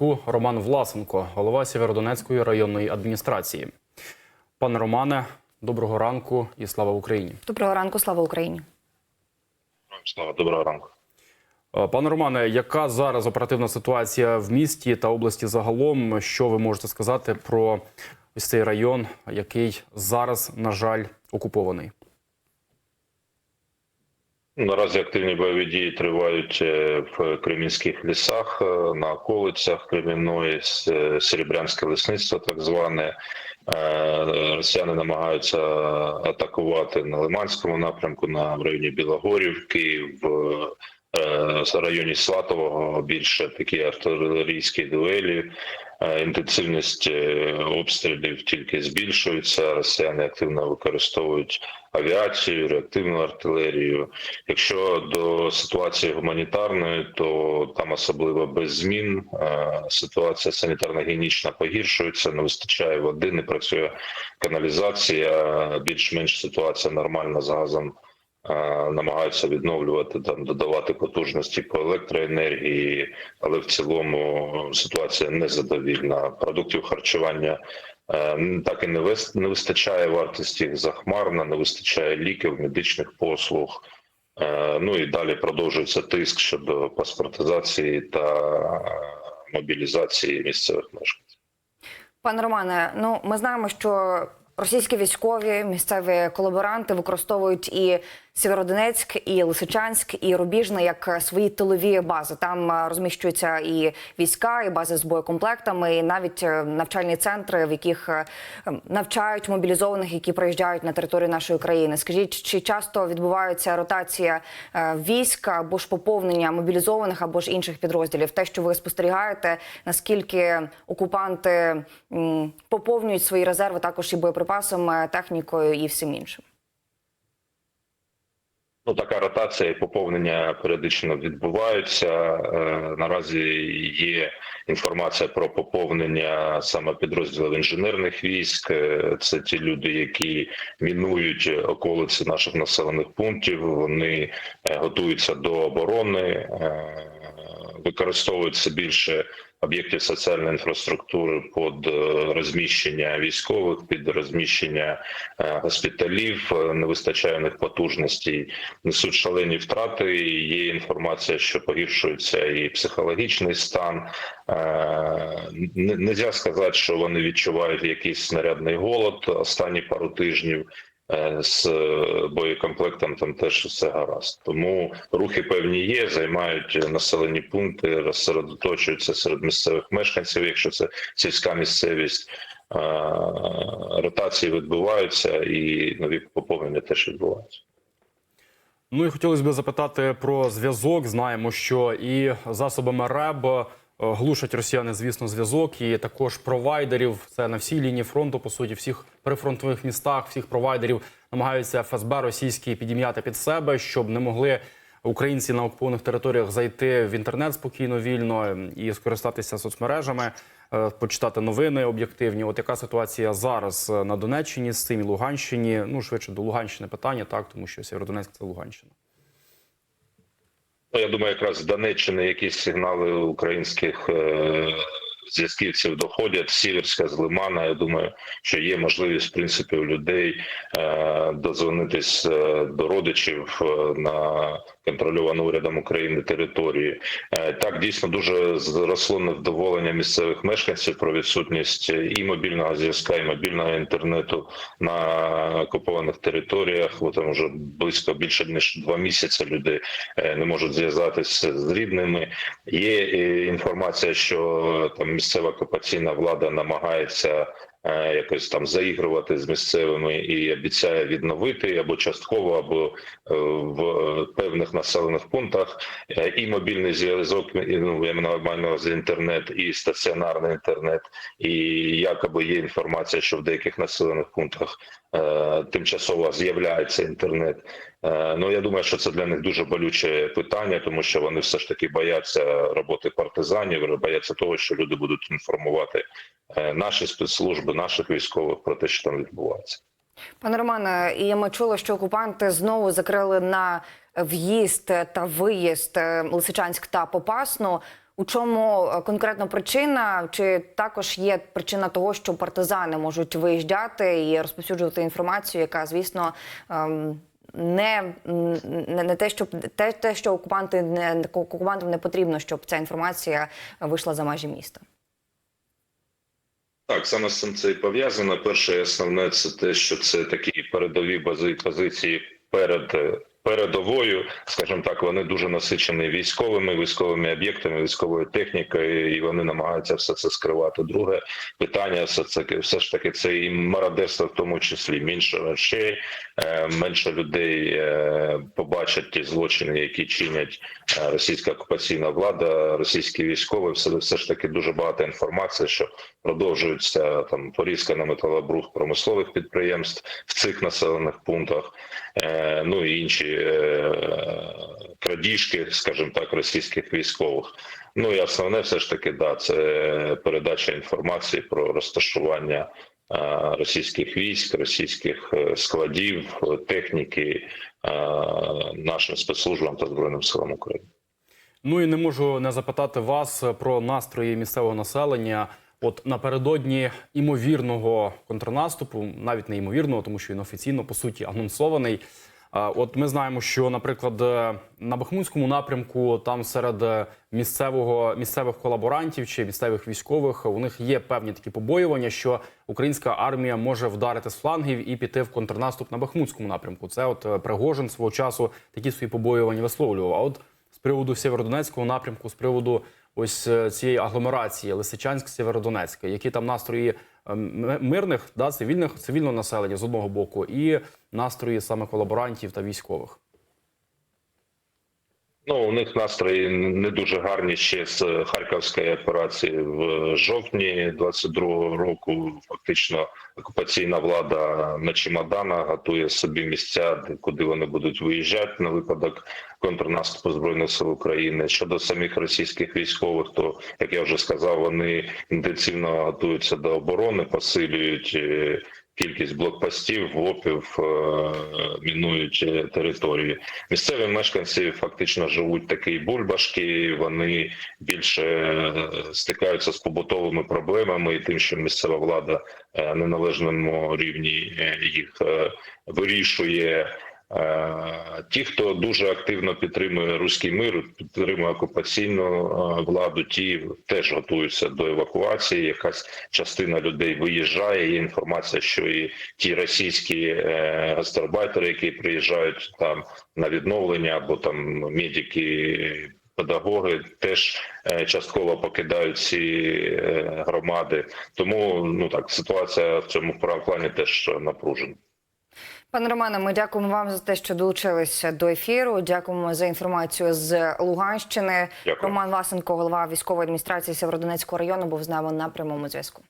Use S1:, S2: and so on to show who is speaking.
S1: зв'язку Роман Власенко, голова Сєвєродонецької районної адміністрації. Пане Романе, доброго ранку і слава Україні.
S2: Доброго ранку, слава Україні.
S3: Слава, доброго ранку.
S1: Е, Пане Романе, яка зараз оперативна ситуація в місті та області загалом? Що ви можете сказати про ось цей район, який зараз, на жаль, окупований?
S3: Наразі активні бойові дії тривають е, в кремінських лісах, е, на околицях Кремінної, е, Серебрянське лісництво, так зване. Росіяни намагаються атакувати на Лиманському напрямку, на районі Білогорівки, в районі Сватового більше такі артилерійські дуелі. Інтенсивність е, обстрілів тільки збільшується. Росіяни активно використовують авіацію, реактивну артилерію. Якщо до ситуації гуманітарної, то там особливо без змін. Е, Ситуація санітарно-гігієнічна погіршується, не вистачає води, не працює каналізація. Більш-менш ситуація нормальна з газом. Намагаються відновлювати там, додавати потужності по електроенергії, але в цілому ситуація незадовільна. Продуктів харчування е, так і не вистачає вартості їх захмарна, не вистачає ліків, медичних послуг. Е, Ну і далі продовжується тиск щодо паспортизації та мобілізації місцевих мешканців.
S2: Пане Романе, ну ми знаємо, що російські військові місцеві колаборанти використовують і Сєвєродонецьк, і Лисичанськ, і Рубіжне як свої тилові бази. Там е, розміщуються і війська, і бази з боєкомплектами, і навіть е, навчальні центри, в яких е, навчають мобілізованих, які приїжджають на територію нашої країни. Скажіть, чи часто відбувається ротація військ або ж поповнення мобілізованих або ж інших підрозділів? Те, що ви спостерігаєте, наскільки окупанти поповнюють свої резерви, також і боєприпасами, технікою і всім іншим.
S3: Ну, така ротація і поповнення періодично відбуваються. Е, Наразі є інформація про поповнення саме підрозділів інженерних військ. Е, Це ті люди, які мінують околиці наших населених пунктів. Вони е, готуються до оборони, е, використовується більше об'єктів соціальної інфраструктури під е, розміщення військових, під розміщення е, госпіталів. Е, Не вистачає в них потужностей, несуть шалені втрати. Є інформація, що погіршується і психологічний стан. Не можна сказати, що вони відчувають якийсь снарядний голод останні пару тижнів. Е, З е, боєкомплектом там теж все гаразд. Тому рухи певні є, займають населені пункти, розсередоточуються серед місцевих мешканців, якщо це сільська місцевість. Е, Ротації відбуваються і нові поповнення теж відбуваються.
S1: Ну і хотілося б запитати про зв'язок. Знаємо, що і засобами РЕБ глушать росіяни, звісно, зв'язок, і також провайдерів. Це на всій лінії фронту, по суті, всіх прифронтових містах, всіх провайдерів намагаються ФСБ російські підім'яти під себе, щоб не могли українці на окупованих територіях зайти в інтернет спокійно, вільно і скористатися соцмережами, е, почитати новини об'єктивні. От яка ситуація зараз е, на Донеччині з цим і Луганщині? Ну швидше до Луганщини питання, так тому що Сєвєродонецьк – це Луганщина.
S3: Ну, я думаю, якраз з Донеччини якісь сигнали українських е, зв'язківців доходять. Сіверська з Лимана. Я думаю, що є можливість в принципі у людей е, дозвонитись е, до родичів е, на контрольовану урядом України території. Так дійсно дуже зросло невдоволення місцевих мешканців про відсутність і мобільного зв'язка, і мобільного інтернету на окупованих територіях. Бо там вже близько більше ніж два місяці люди не можуть зв'язатися з рідними. Є інформація, що там місцева окупаційна влада намагається якось там заігрувати з місцевими і обіцяє відновити або частково, або е, в е, певних населених пунктах е, і мобільний зв'язок, ну я на увазі інтернет, і стаціонарний інтернет, і якоби є інформація, що в деяких населених пунктах е, тимчасово з'являється інтернет. Е, Ну я думаю, що це для них дуже болюче питання, тому що вони все ж таки бояться роботи партизанів, бояться того, що люди будуть інформувати е, наші спецслужби, наших військових про те, що там відбувається.
S2: Пане Романе, і ми чули, що окупанти знову закрили на в'їзд та виїзд е, Лисичанськ та Попасну. У чому е, конкретно причина? Чи також є причина того, що партизани можуть виїжджати і розповсюджувати інформацію, яка, звісно, ем, не, не, те, що те, те, що окупанти не окупантам не потрібно, щоб ця інформація вийшла за межі міста.
S3: Так, саме з цим це і пов'язано. Перше і основне це те, що це такі передові бази позиції перед передовою, скажімо так, вони дуже насичені військовими, військовими об'єктами, військовою технікою, і вони намагаються все це скривати. Друге питання все це все ж таки це і мародерство, в тому числі менше речей, е, менше людей е, побачать ті злочини, які чинять е, російська окупаційна влада, російські військові. Все все ж таки дуже багато інформації, що продовжується там порізка на металобрух промислових підприємств в цих населених пунктах, е, ну і інші е, крадіжки, скажімо так, російських військових. Ну і основне, все ж таки, да, це передача інформації про розташування е, російських військ, російських е, складів, техніки е, нашим спецслужбам та збройним силам України.
S1: Ну і не можу не запитати вас про настрої місцевого населення. От напередодні імовірного контрнаступу, навіть не імовірного, тому що він офіційно по суті анонсований. От ми знаємо, що, наприклад, е, на Бахмутському напрямку, там серед місцевого місцевих колаборантів чи місцевих військових, у них є певні такі побоювання, що українська армія може вдарити з флангів і піти в контрнаступ на Бахмутському напрямку. Це от е, Пригожин свого часу такі свої побоювання висловлював. А от з приводу Сєвєродонецького напрямку, з приводу ось е, цієї агломерації Лисичанськ, Сєвєродонецьк, які там настрої е, мирних, да, цивільних цивільного населення з одного боку, і настрої саме колаборантів та військових.
S3: Ну, у них настрої не дуже гарні ще з харківської операції в жовтні 22-го року. Фактично, окупаційна влада на чемоданах готує собі місця, куди вони будуть виїжджати на випадок контрнаступу збройних сил України. Щодо самих російських військових, то як я вже сказав, вони інтенсивно готуються до оборони, посилюють. Кількість блокпостів, ВОПів е, мінують території. Місцеві мешканці фактично живуть такі бульбашки. Вони більше е, стикаються з побутовими проблемами і тим, що місцева влада е, на належному рівні їх вирішує. Ті, хто дуже активно підтримує руський мир, підтримує окупаційну владу, ті теж готуються до евакуації. Якась частина людей виїжджає. Є інформація, що і ті російські е, гастарбайтери, які приїжджають там на відновлення, або там медики. Педагоги теж е, частково покидають ці е, громади, тому ну так ситуація в цьому плані теж напружена.
S2: Пане Романе, ми дякуємо вам за те, що долучилися до ефіру. Дякуємо за інформацію з Луганщини.
S3: Дякую.
S2: Роман Ласенко, голова військової адміністрації Сєвєродонецького району, був з нами на прямому зв'язку.